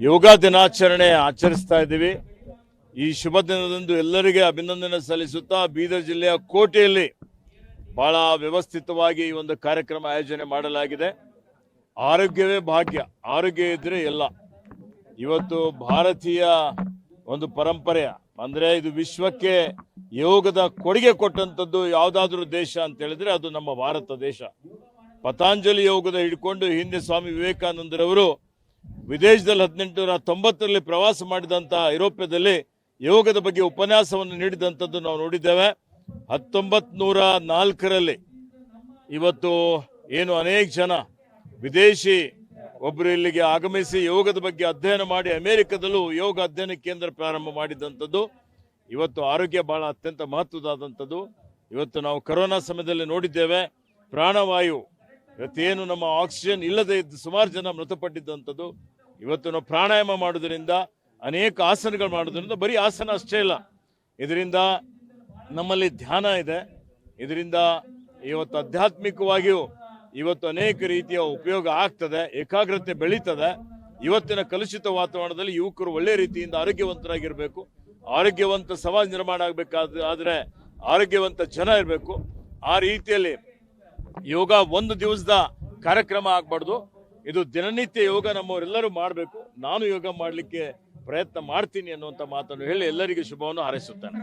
ಯೋಗ ದಿನಾಚರಣೆ ಆಚರಿಸ್ತಾ ಇದ್ದೀವಿ. ಈ ಶುಭ ದಿನದಂದು ಎಲ್ಲರಿಗೆ ಅಭಿನಂದನೆ ಸಲ್ಲಿಸುತ್ತಾ ಬೀದರ್ ಜಿಲ್ಲೆಯ ಕೋಟೆಯಲ್ಲಿ ಬಹಳ ವ್ಯವಸ್ಥಿತವಾಗಿ ಈ ಒಂದು ಕಾರ್ಯಕ್ರಮ ಆಯೋಜನೆ ಮಾಡಲಾಗಿದೆ. ಆರೋಗ್ಯವೇ ಭಾಗ್ಯ. ಆರೋಗ್ಯ ಇದ್ರೆ ಎಲ್ಲ. ಇವತ್ತು ಭಾರತೀಯ ಒಂದು ಪರಂಪರೆಯ ಅಂದ್ರೆ ಇದು ವಿಶ್ವಕ್ಕೆ ಯೋಗದ ಕೊಡುಗೆ ಕೊಟ್ಟಂಥದ್ದು ಯಾವುದಾದ್ರೂ ದೇಶ ಅಂತ ಹೇಳಿದ್ರೆ ಅದು ನಮ್ಮ ಭಾರತ ದೇಶ. ಪತಾಂಜಲಿ ಯೋಗದ ಹಿಡ್ಕೊಂಡು ಹಿಂದೆ ಸ್ವಾಮಿ ವಿವೇಕಾನಂದರವರು ವಿದೇಶದಲ್ಲಿ ಹದಿನೆಂಟುನೂರ ತೊಂಬತ್ತರಲ್ಲಿ ಪ್ರವಾಸ ಮಾಡಿದಂಥ ಐರೋಪ್ಯದಲ್ಲಿ ಯೋಗದ ಬಗ್ಗೆ ಉಪನ್ಯಾಸವನ್ನು ನೀಡಿದಂಥದ್ದು ನಾವು ನೋಡಿದ್ದೇವೆ. ಹತ್ತೊಂಬತ್ ನೂರ ನಾಲ್ಕರಲ್ಲಿ ಇವತ್ತು ಏನು ಅನೇಕ ಜನ ವಿದೇಶಿ ಒಬ್ಬರು ಇಲ್ಲಿಗೆ ಆಗಮಿಸಿ ಯೋಗದ ಬಗ್ಗೆ ಅಧ್ಯಯನ ಮಾಡಿ ಅಮೆರಿಕದಲ್ಲೂ ಯೋಗ ಅಧ್ಯಯನ ಕೇಂದ್ರ ಪ್ರಾರಂಭ ಮಾಡಿದಂಥದ್ದು. ಇವತ್ತು ಆರೋಗ್ಯ ಬಹಳ ಅತ್ಯಂತ ಮಹತ್ವದಾದಂಥದ್ದು. ಇವತ್ತು ನಾವು ಕರೋನಾ ಸಮಯದಲ್ಲಿ ನೋಡಿದ್ದೇವೆ. ಪ್ರಾಣವಾಯು, ಇವತ್ತೇನು ನಮ್ಮ ಆಕ್ಸಿಜನ್ ಇಲ್ಲದೆ ಇದ್ದು ಸುಮಾರು ಜನ ಮೃತಪಟ್ಟಿದ್ದಂಥದ್ದು. ಇವತ್ತು ನಾವು ಪ್ರಾಣಾಯಾಮ ಮಾಡೋದರಿಂದ ಅನೇಕ ಆಸನಗಳು ಮಾಡೋದ್ರಿಂದ ಬರೀ ಆಸನ ಅಷ್ಟೇ ಇಲ್ಲ. ಇದರಿಂದ ನಮ್ಮಲ್ಲಿ ಧ್ಯಾನ ಇದೆ. ಇದರಿಂದ ಇವತ್ತು ಆಧ್ಯಾತ್ಮಿಕವಾಗಿಯೂ ಇವತ್ತು ಅನೇಕ ರೀತಿಯ ಉಪಯೋಗ ಆಗ್ತದೆ, ಏಕಾಗ್ರತೆ ಬೆಳೀತದೆ. ಇವತ್ತಿನ ಕಲುಷಿತ ವಾತಾವರಣದಲ್ಲಿ ಯುವಕರು ಒಳ್ಳೆ ರೀತಿಯಿಂದ ಆರೋಗ್ಯವಂತರಾಗಿರಬೇಕು. ಆರೋಗ್ಯವಂತ ಸಮಾಜ ನಿರ್ಮಾಣ ಆಗಬೇಕಾದ ಆದರೆ ಆರೋಗ್ಯವಂತ ಜನ ಇರಬೇಕು. ಆ ರೀತಿಯಲ್ಲಿ ಯೋಗ ಒಂದು ದಿವಸದ ಕಾರ್ಯಕ್ರಮ ಆಗ್ಬಾರ್ದು. ಇದು ದಿನನಿತ್ಯ ಯೋಗ ನಮ್ಮವರೆಲ್ಲರೂ ಮಾಡಬೇಕು. ನಾನು ಯೋಗ ಮಾಡಲಿಕ್ಕೆ ಪ್ರಯತ್ನ ಮಾಡ್ತೀನಿ ಅನ್ನುವಂಥ ಮಾತನ್ನು ಹೇಳಿ ಎಲ್ಲರಿಗೂ ಶುಭವನ್ನು ಹಾರೈಸುತ್ತೇನೆ.